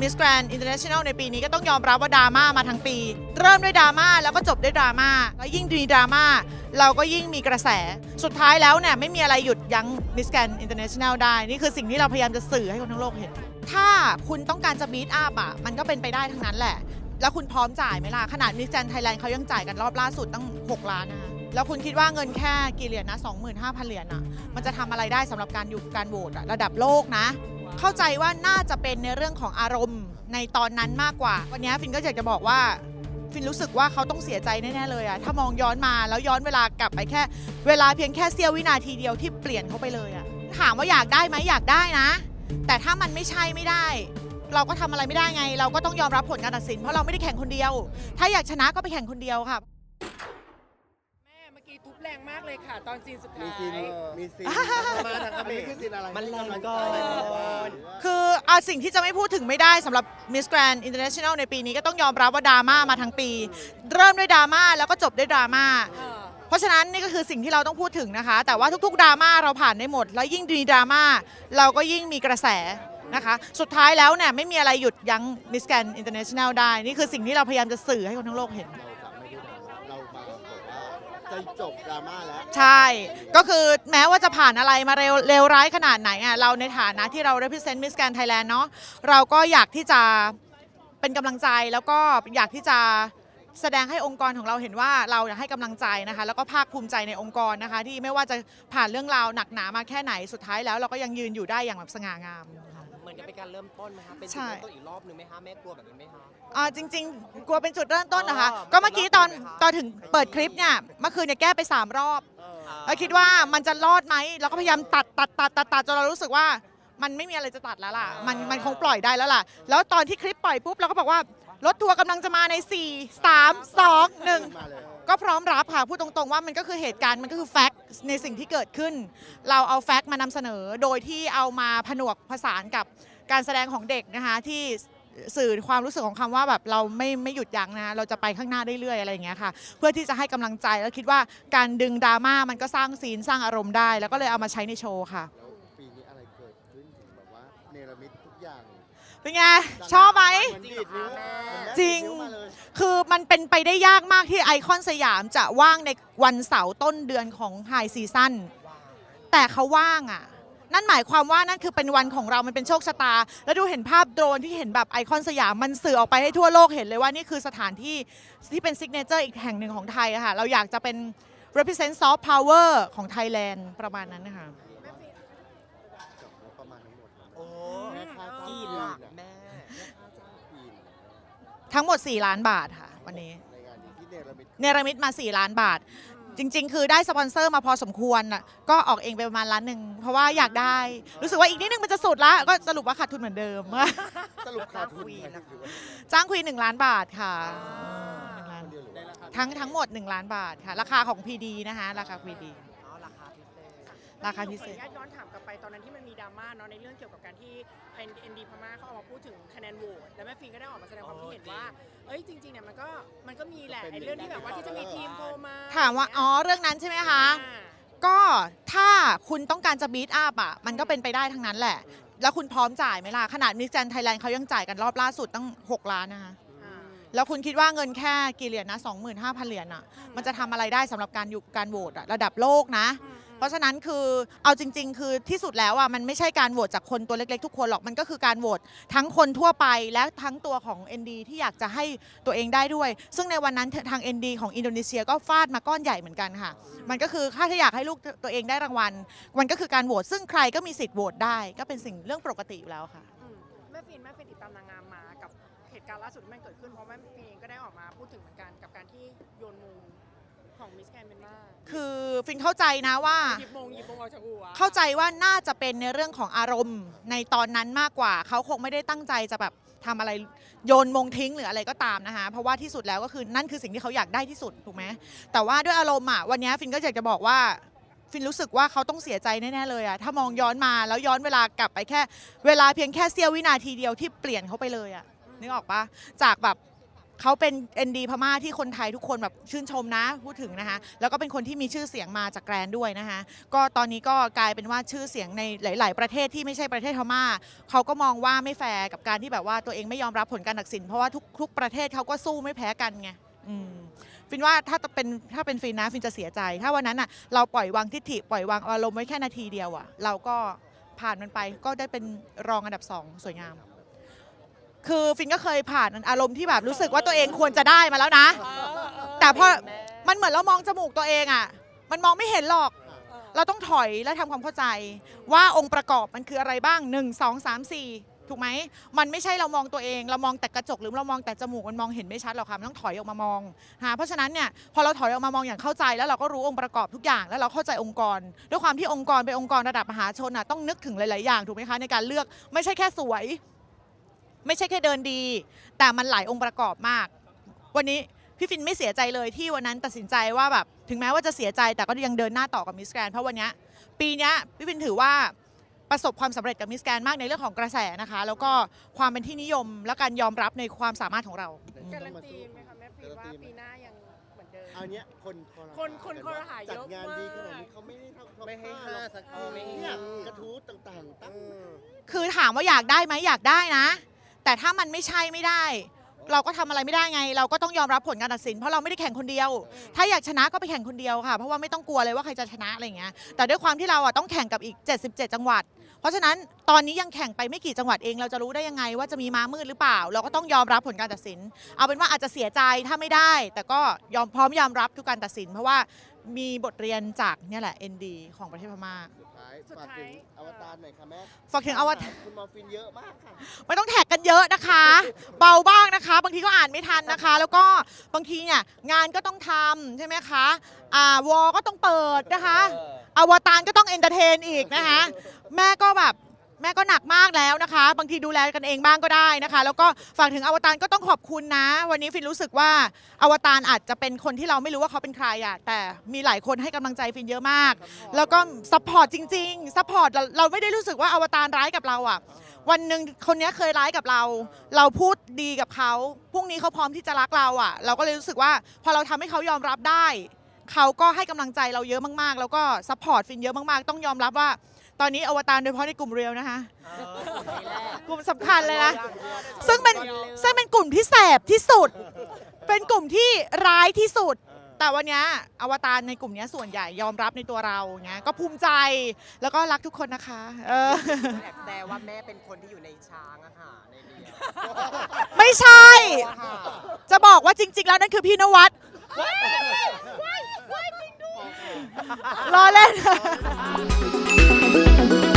Miss Grand International ในปีนี้ก็ต้องยอมรับว่าดราม่ามาทั้งปี เริ่มด้วยดราม่าแล้วก็จบด้วยดราม่าแล้วยิ่งมีดราม่าเราก็ยิ่งมีกระแส สุดท้ายแล้วเนี่ยไม่มีอะไรหยุดยั้ง Miss Grand International ได้ นี่คือสิ่งที่เราพยายามจะสื่อให้คนทั้งโลกเห็น ถ้าคุณต้องการจะบีทอัพอะมันก็เป็นไปได้ทั้งนั้นแหละ แล้วคุณพร้อมจ่ายไหมล่ะ ขนาดมิสแกรนไทยแลนด์เขายังจ่ายกันรอบล่าสุดตั้ง 6 ล้านนะคะแล้วคุณคิดว่าเงินแค่กี่เหรียญนะ25,000 เหรียญอะมันจะทำอะไรได้สำหรับการอยู่การโหวตอะระดับโลกนะ เข้าใจว่าน่าจะเป็นในเรื่องของอารมณ์ในตอนนั้นมากกว่า วันนี้ฟินก็อยากจะบอกว่า ฟินรู้สึกว่าเขาต้องเสียใจแน่ๆเลยอะถ้ามองย้อนมาแล้วย้อนเวลากลับไปแค่ เวลาเพียงแค่เสี้ยววินาทีเดียวที่เปลี่ยนเขาไปเลยอะถามว่าอยากได้ไหมอยากได้นะ แต่ถ้ามันไม่ใช่ไม่ได้ เราก็ทำอะไรไม่ได้ไง เราก็ต้องยอมรับผลการตัดสิน เพราะเราไม่ได้แข่งคนเดียว ถ้าอยากชนะก็ไปแข่งคนเดียวค่ะ ทุบแรงมากเลยค่ะ ตอนซีนสุดมีท้ายซีนมีซีนมาทางเขมรคือซีนอะไรมันแรงก่ก่ออนคือเอาสิ่งที่จะไม่พูดถึงไม่ได้สำหรับ Miss Grand International ในปีนี้ก็ต้องยอมรับว่าดราม่ามาทั้งปี เริ่มด้วยดราม่าแล้วก็จบด้วยดราม่าเออเพราะฉะนั้นนี่ก็คือสิ่งที่เราต้องพูดถึงนะคะ แต่ว่าทุกๆดราม่าเราผ่านได้หมด แล้วยิ่งมีดราม่าเราก็ยิ่งมีกระแสนะคะ สุดท้ายแล้วเนี่ยไม่มีอะไรหยุดยั้ง Miss Grand International ได้ นี่คือสิ่งที่เราพยายามจะสื่อให้คนทั้งโลกเห็น จะจบดราม่าแล้ว ใช่ ก็คือแม้ว่าจะผ่านอะไรมาเร็วเลวร้ายขนาดไหนอะเราในฐานะที่เรา represent Miss Grand Thailand เนาะเราก็อยากที่จะเป็นกำลังใจแล้วก็อยากที่จะแสดงให้องค์กรของเราเห็นว่าเราอยากให้กำลังใจนะคะ แล้วก็ภาคภูมิใจในองค์กรนะคะ ที่ไม่ว่าจะผ่านเรื่องราวหนักหนามาแค่ไหนสุดท้ายแล้วเราก็ยังยืนอยู่ได้อย่างแบบสง่างาม มือนกับเป็นการเริ่มต้นไหมคะเป็นใช่จุดเริ่มต้นอีกรอบนึงไหมคะแม่กลัวแบบนี้ไหมคะ อ่าจริง ๆ กลัวเป็นจุดเริ่มต้นนะคะอ๋อก็เมื่อกี้ตอนเป็นรอบไหมคะ ตอนถึงเปิดคลิปเนี่ยเมื่อคืนเนี่ยแก้ไป 3 รอบเออเราคิดว่ามันจะรอดไหมเราก็พยายามตัดตัดตัดตัดตัดจนเรารู้สึกว่า มันไม่มีอะไรจะตัดแล้วล่ะ มันมันคงปล่อยได้แล้วล่ะ แล้วตอนที่คลิปปล่อยปุ๊บเราก็บอกว่ารถทัวร์กำลังจะมาใน 4 3 2มาเลย1 ก็พร้อมรับค่ะพูดตรงๆว่ามันก็คือเหตุการณ์มันก็คือแฟกต์ในสิ่งที่เกิดขึ้น เราเอาแฟกต์มานำเสนอโดยที่เอามาผนวกผสานกับการแสดงของเด็กนะคะที่สื่อความรู้สึกของคำว่าแบบเราไม่ไม่หยุดยั้งนะเราจะไปข้างหน้าเรื่อยๆอะไรอย่างเงี้ยค่ะ เพื่อที่จะให้กำลังใจแล้วคิดว่าการดึงดราม่ามันก็สร้างซีนสร้างอารมณ์ได้ แล้วก็เลยเอามาใช้ในโชว์ค่ะแล้วปีนี้อะไรเกิดขึ้นถึงแบบว่าเนรมิตทุกอย่างเป็นไงชอบไหม มันเป็นไปได้ยากมากที่ไอคอนสยามจะว่างในวันเสาร์ต้นเดือนของไฮซีซั่นแต่เขาว่างอะ นั่นหมายความว่านั่นคือเป็นวันของเรามันเป็นโชคชะตา แล้วดูเห็นภาพโดรนที่เห็นแบบไอคอนสยามมันสื่อออกไปให้ทั่วโลกเห็นเลยว่านี่คือสถานที่ที่เป็นซิกเนเจอร์อีกแห่งหนึ่งของไทยอะค่ะ เราอยากจะเป็น represent soft power ของไทยแลนด์ประมาณนั้นนะคะกับงบประมาณทั้งหมดโอ้แม่ค่าจ้างกี่ควีหลันกอะแม่แม่ค่าจ้างควีนทั้งหมด 4 ล้านบาทค่ะ วันนี้ในงานนี้ที่เนรมิตเนรมิตมา 4 ล้านบาท จริง ๆ คือได้สปอนเซอร์มาพอสมควรน่ะก็ออกเองไปประมาณล้านหนึ่งเพราะว่าอยากได้ รู้สึกว่าอีกนิดนึงมันจะสุดละก็สรุปว่าขาดทุนเหมือนเดิม สรุปขาดทุนควีนไหมนะคะหรือว่าจ้างควีนหนึ่งล้านบาทค่ะหนึ่งล้านคนเดียวหรือว่าทั้งทั้งหมด 1 ล้านบาทค่ะ ราคาของ PD นะคะราคา PD อ๋อราคาพิเศษราคาพิเศษ ขออนุญาตย้อนถามกลับไปตอนนั้นที่มันมีดราม่าเนาะในเรื่องเกี่ยวกับการที่เอ็นดีพม่าเขาออกมาพูดถึงคะแนนโหวตแล้วแม่ฟินก็ได้ออกมาแสดงความคิดเห็นว่า เอ้ยจริงๆเนี่ยมันก็มันก็มีแหละไอ้เรื่องที่แบบว่าที่จะมีทีมโทรมาถามว่าอ๋อเรื่องนั้นใช่ไหมคะ อ่า ก็ถ้าคุณต้องการจะบีทอัพอะมันก็เป็นไปได้ทั้งนั้นแหละ แล้วคุณพร้อมจ่ายไหมล่ะ ขนาดมิสแกรนไทยแลนด์เขายังจ่ายกันรอบล่าสุดตั้ง 6 ล้านนะคะ อ่าแล้วคุณคิดว่าเงินแค่กี่เหรียญนะ 25,000 เหรียญอะ มันจะทำอะไรได้สำหรับการอยู่การโหวตอะระดับโลกนะ อืม เพราะฉะนั้นคือเอาจริง ๆ คือที่สุดแล้วอะมันไม่ใช่การโหวตจากคนตัวเล็กๆ ทุกคนหรอกมันก็คือการโหวตทั้งคนทั่วไปและทั้งตัวของ ND ที่อยากจะให้ตัวเองได้ด้วย ซึ่งในวันนั้นทาง ND ของอินโดนีเซียก็ฟาดมาก้อนใหญ่เหมือนกันค่ะ มันก็คือถ้าอยากให้ลูกตัวเองได้รางวัล มันก็คือการโหวตซึ่งใครก็มีสิทธิ์โหวตได้ ก็เป็นสิ่งเรื่องปกติอยู่แล้วค่ะอืมแม่ฟินแม่ฟินติดตามนางงามมากับเหตุการณ์ล่าสุดที่มันเกิดขึ้นเพราะแม่ฟินเองก็ได้ออกมาพูดถึงเหมือนกันกับการที่โยนมง ของมิสแกนเบนมาคือฟินเข้าใจนะว่า หยิบมงหยิบมงออกจากหัวเข้าใจว่าน่าจะเป็นในเรื่องของอารมณ์ในตอนนั้นมากกว่า เขาคงไม่ได้ตั้งใจจะแบบทำอะไรโยนมงทิ้งหรืออะไรก็ตามนะคะ เพราะว่าที่สุดแล้วก็คือนั่นคือสิ่งที่เขาอยากได้ที่สุดถูกไหมแต่ว่าด้วยอารมณ์อะวันนี้ฟินก็อยากจะบอกว่าฟินรู้สึกว่าเขาต้องเสียใจแน่ๆเลยอะถ้ามองย้อนมาแล้วย้อนเวลากลับไปแค่ เวลาเพียงแค่เสี้ยววินาทีเดียวที่เปลี่ยนเขาไปเลยอะนึกออกปะจากแบบ เขาเป็น ND พม่าที่คนไทยทุกคนแบบชื่นชมนะ พูดถึงนะคะ แล้วก็เป็นคนที่มีชื่อเสียงมาจากแกรนด์ด้วยนะคะ ก็ตอนนี้ก็กลายเป็นว่าชื่อเสียงในหลาย ๆ ประเทศที่ไม่ใช่ประเทศพม่าเขาก็มองว่าไม่แฟร์กับการที่แบบว่าตัวเองไม่ยอมรับผลการตัดสิน เพราะว่าทุกทุกประเทศเขาก็สู้ไม่แพ้กันไงอืมฟินว่าถ้าเป็นถ้าเป็นฟินนะฟินจะเสียใจ ถ้าวันนั้นอะเราปล่อยวางทิฐิปล่อยวางอารมณ์ไว้แค่นาทีเดียวอะเราก็ผ่านมันไปก็ได้เป็นรองอันดับสองสวยงาม คือฟินก็เคยผ่านอารมณ์ที่แบบรู้สึกว่าตัวเองควรจะได้มาแล้วนะ แต่พอมันเหมือนเรามองจมูกตัวเองอะ มันมองไม่เห็นหรอก เราต้องถอยและทำความเข้าใจ ว่าองค์ประกอบมันคืออะไรบ้าง 1 2 3 4 ถูกไหม มันไม่ใช่เรามองตัวเอง เรามองแต่กระจกหรือเรามองแต่จมูกมันมองเห็นไม่ชัดหรอกค่ะมันต้องถอยออกมามองนะคะเพราะฉะนั้นเนี่ยพอเราถอยออกมามองอย่างเข้าใจ แล้วเราก็รู้องค์ประกอบทุกอย่างแล้วเราเข้าใจองค์กร ด้วยความที่องค์กรเป็นองค์กรระดับมหาชนอะต้องนึกถึงหลาย ๆ อย่างถูกไหมคะในการเลือกไม่ใช่แค่สวย ไม่ใช่แค่เดินดี แต่มันหลายองค์ประกอบมาก วันนี้พี่ฟินไม่เสียใจเลยที่วันนั้นตัดสินใจว่าแบบถึงแม้ว่าจะเสียใจแต่ก็ยังเดินหน้าต่อกับมิสแกรนเพราะวันเนี้ยปีเนี้ยพี่ฟินถือว่าประสบความสำเร็จกับมิสแกรนมากในเรื่องของกระแสนะคะ แล้วก็ความเป็นที่นิยมและการยอมรับในความสามารถของเราการันตีไหมคะแม่ฟินว่าปีหน้ายังเหมือนเดิมอันเนี้ยคนคอรหาคนคนคอรหาเยอะจัดงานดีขนาดมากนี้เขาไม่ให้ทำไม่ให้ห้าสักทีไม่เนี่ยกระทู้ต่างๆตั้งคือถามว่าอยากได้ไหมอยากได้นะ แต่ถ้ามันไม่ใช่ไม่ได้ เราก็ทำอะไรไม่ได้ไง เราก็ต้องยอมรับผลการตัดสิน เพราะเราไม่ได้แข่งคนเดียว ถ้าอยากชนะก็ไปแข่งคนเดียวค่ะ เพราะว่าไม่ต้องกลัวเลยว่าใครจะชนะอะไรอย่างเงี้ยแต่ด้วยความที่เราอะต้องแข่งกับอีก 77 จังหวัด เพราะฉะนั้นตอนนี้ยังแข่งไปไม่กี่จังหวัดเองเราจะรู้ได้ยังไงว่าจะมีม้ามืดหรือเปล่า เราก็ต้องยอมรับผลการตัดสิน เอาเป็นว่าอาจจะเสียใจถ้าไม่ได้ แต่ก็ยอมพร้อมยอมรับทุกการตัดสิน เพราะว่ามีบทเรียนจากเนี่ยแหละ ND ของประเทศพม่า สุดท้ายฝากถึงอวตารหน่อยค่ะแม่ฝากถึงอวตาร คุณมอร์ฟินเยอะมากค่ะ ไม่ต้องแท็กกันเยอะนะคะ เบาบ้างนะคะ บางทีก็อ่านไม่ทันนะคะ แล้วก็บางทีเนี่ยงานก็ต้องทำใช่ไหมคะอ่าวอก็ต้องเปิดนะคะ อวตารก็ต้องเอนเตอร์เทนอีกนะคะ แม่ก็แบบ แม่ก็หนักมากแล้วนะคะ บางทีดูแลกันเองบ้างก็ได้นะคะ แล้วก็ฝากถึงอวตารก็ต้องขอบคุณนะ วันนี้ฟินรู้สึกว่าอวตารอาจจะเป็นคนที่เราไม่รู้ว่าเขาเป็นใครอะแต่มีหลายคนให้กำลังใจฟินเยอะมาก แล้วก็ซัพพอร์ตจริงๆซัพพอร์ตเราไม่ได้รู้สึกว่าอวตารร้ายกับเราอะวันหนึ่งคนนี้เคยร้ายกับเรา เราพูดดีกับเขาพรุ่งนี้เขาพร้อมที่จะรักเราอะเราก็เลยรู้สึกว่าพอเราทำให้เขายอมรับได้เขาก็ให้กำลังใจเราเยอะมากๆ แล้วก็ซัพพอร์ตฟินเยอะมากๆ ต้องยอมรับว่า ตอนนี้อวตารโดยเฉพาะในกลุ่มเรียวนะคะ กลุ่มสำคัญเลยนะ ซึ่งเป็นซึ่งเป็นกลุ่มที่แสบที่สุด เป็นกลุ่มที่ร้ายที่สุด แต่วันเนี้ยอวตารในกลุ่มเนี้ยส่วนใหญ่ยอมรับในตัวเราเงี้ยก็ภูมิใจแล้วก็รักทุกคนนะคะเออ แอบแซวว่าแม่เป็นคนที่อยู่ในช้างอะค่ะในเรียนไม่ใช่ จะบอกว่าจริง ๆ แล้วนั่นคือพี่นวัดรอเล่น Thank you.